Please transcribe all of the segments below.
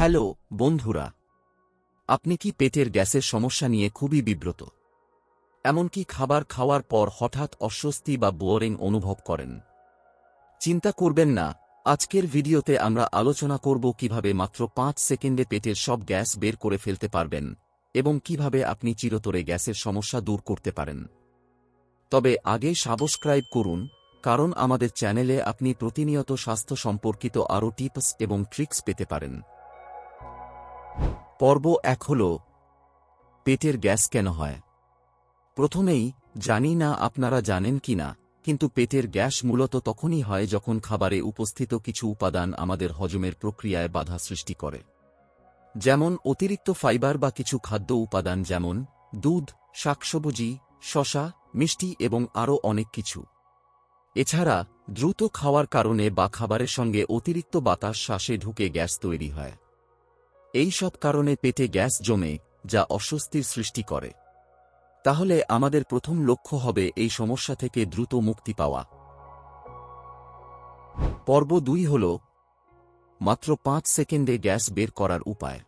Hello, বন্ধুরা। আপনি কি পেটের গ্যাসের সমস্যা নিয়ে খুবই বিব্রত? এমনকি খাবার খাওয়ার পর হঠাৎ অস্বস্তি বা বোরিং অনুভব করেন। চিন্তা করবেন না, আজকের ভিডিওতে আমরা আলোচনা করব কীভাবে মাত্র পাঁচ সেকেন্ডে পেটের সব গ্যাস বের করে ফেলতে পারবেন এবং কীভাবে আপনি চিরতরে গ্যাসের সমস্যা দূর করতে পারেন। তবে আগে সাবস্ক্রাইব করুন, কারণ আমাদের চ্যানেলে আপনি প্রতিনিয়ত স্বাস্থ্য সম্পর্কিত আরও টিপস এবং ট্রিক্স পেতে পারেন। পর্ব এক হল, পেটের গ্যাস কেন হয়? প্রথমেই, জানি না আপনারা জানেন কি না, কিন্তু পেটের গ্যাস মূলত তখনই হয় যখন খাবারে উপস্থিত কিছু উপাদান আমাদের হজমের প্রক্রিয়ায় বাধা সৃষ্টি করে। যেমন অতিরিক্ত ফাইবার বা কিছু খাদ্য উপাদান যেমন দুধ, শাকসবজি, শশা, মিষ্টি এবং আরও অনেক কিছু। এছাড়া, দ্রুত খাওয়ার কারণে বা খাবারের সঙ্গে অতিরিক্ত বাতাস শ্বাসে ঢুকে গ্যাস তৈরি হয়। এই সব কারণে পেটে গ্যাস জমে, যা অস্বস্তির সৃষ্টি করে। তাহলে আমাদের প্রথম লক্ষ্য হবে এই সমস্যা থেকে দ্রুত মুক্তি পাওয়া। পর্ব দুই হল, মাত্র পাঁচ সেকেন্ডে গ্যাস বের করার উপায়।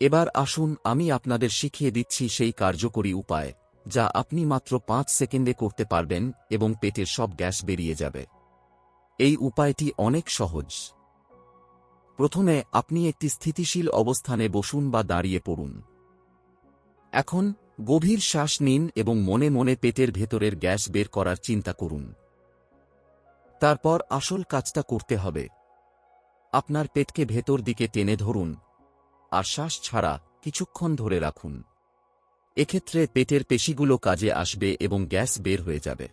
এবার আসুন আমি আপনাদের শিখিয়ে দিচ্ছি সেই কার্যকরী উপায়, যা আপনি মাত্র পাঁচ সেকেন্ডে করতে পারবেন এবং পেটের সব গ্যাস বেরিয়ে যাবে। এই উপায়টি অনেক সহজ। প্রথমে আপনি একটি স্থিতিশীল অবস্থানে বসুন বা দাঁড়িয়ে পড়ুন। এখন, গভীর শ্বাস নিন এবং মনে মনে পেটের ভেতরের গ্যাস বের করার চিন্তা করুন। তারপর আসল কাজটা করতে হবে। আপনার পেটকে ভেতর দিকে টেনে ধরুন আর শ্বাস ছাড়া কিছুক্ষণ ধরে রাখুন। এক্ষেত্রে পেটের পেশিগুলো কাজে আসবে এবং গ্যাস বের হয়ে যাবে।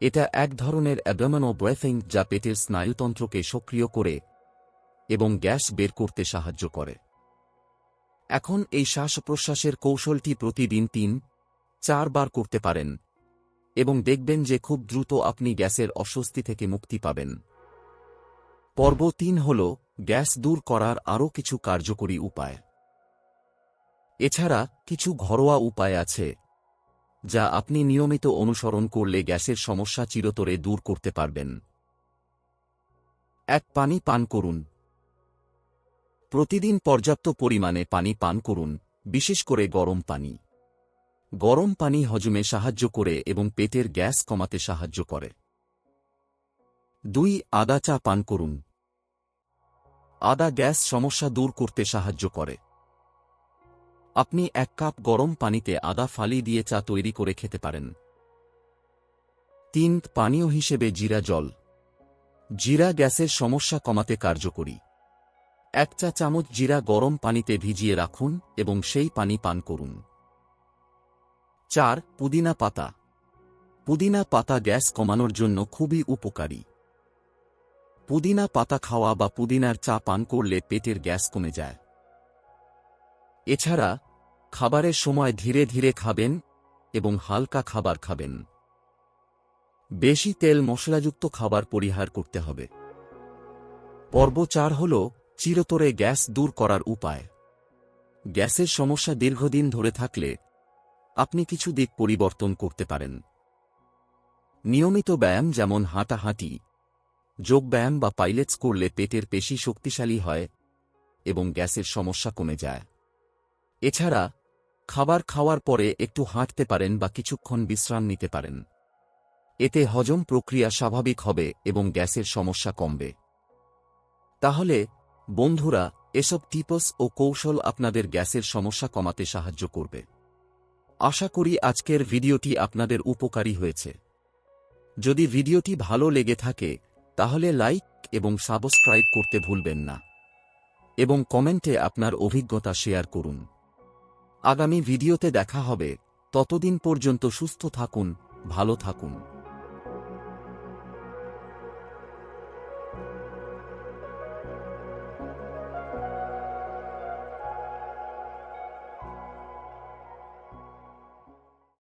এটা এক ধরনের অ্যাবডোমেনো ব্রেথিং যা পেটের স্নায়ুতন্ত্রকে সক্রিয় করে এবং গ্যাস বের করতে সাহায্য করে। এখন এই শ্বাস প্রশ্বাসের কৌশলটি প্রতিদিন তিন, চারবার করতে পারেন এবং দেখবেন যে খুব দ্রুত আপনি গ্যাসের অস্বস্তি থেকে মুক্তি পাবেন। পর্ব তিন হল গ্যাস দূর করার আরও কিছু কার্যকরী উপায়। এছাড়া কিছু ঘরোয়া উপায় আছে, যা আপনি নিয়মিত অনুসরণ করলে গ্যাসের সমস্যা চিরতরে দূর করতে পারবেন। এক, পানি পান করুন। প্রতিদিন পর্যাপ্ত পরিমাণে পানি পান করুন, বিশেষ করে গরম পানি। গরম পানি হজমে সাহায্য করে এবং পেটের গ্যাস কমাতে সাহায্য করে। দুই, আদা চা পান করুন। আদা গ্যাস সমস্যা দূর করতে সাহায্য করে। আপনি এক কাপ গরম পানিতে আদা ফালি দিয়ে চা তৈরি করে খেতে পারেন। তিন, পানীয় হিসেবে জিরা জল। জিরা গ্যাসের সমস্যা কমাতে কার্যকরী। এক চা চামচ জিরা গরম পানিতে ভিজিয়ে রাখুন এবং সেই পানি পান করুন। চার, পুদিনা পাতা। পুদিনা পাতা গ্যাস কমানোর জন্য খুবই উপকারী। পুদিনা পাতা খাওয়া বা পুদিনার চা পান করলে পেটের গ্যাস কমে যায়। এছাড়া, খাবারের সময় ধীরে ধীরে খাবেন এবং হালকা খাবার খাবেন। বেশি তেল মশলাযুক্ত খাবার পরিহার করতে হবে। পর্ব চার হল চিরতরে গ্যাস দূর করার উপায়। গ্যাসের সমস্যা দীর্ঘদিন ধরে থাকলে আপনি কিছু দিক পরিবর্তন করতে পারেন। নিয়মিত ব্যায়াম যেমন হাঁটাহাঁটি যোগব্যায়াম বা পাইলেটস করলে পেটের পেশি শক্তিশালী হয় এবং গ্যাসের সমস্যা কমে যায়। এছাড়া খাবার খাওয়ার পরে একটু হাঁটতে পারেন বা কিছুক্ষণ বিশ্রাম নিতে পারেন। এতে হজম প্রক্রিয়া স্বাভাবিক হবে এবং গ্যাসের সমস্যা কমবে। তাহলে বন্ধুরা, এসব টিপস ও কৌশল আপনাদের গ্যাসের সমস্যা কমাতে সাহায্য করবে। আশা করি আজকের ভিডিওটি আপনাদের উপকারী হয়েছে। যদি ভিডিওটি ভালো লেগে থাকে, তাহলে লাইক এবং সাবস্ক্রাইব করতে ভুলবেন না। এবং কমেন্টে আপনার অভিজ্ঞতা শেয়ার করুন। আগামী ভিডিওতে দেখা হবে। ততদিন পর্যন্ত সুস্থ থাকুন, ভালো থাকুন।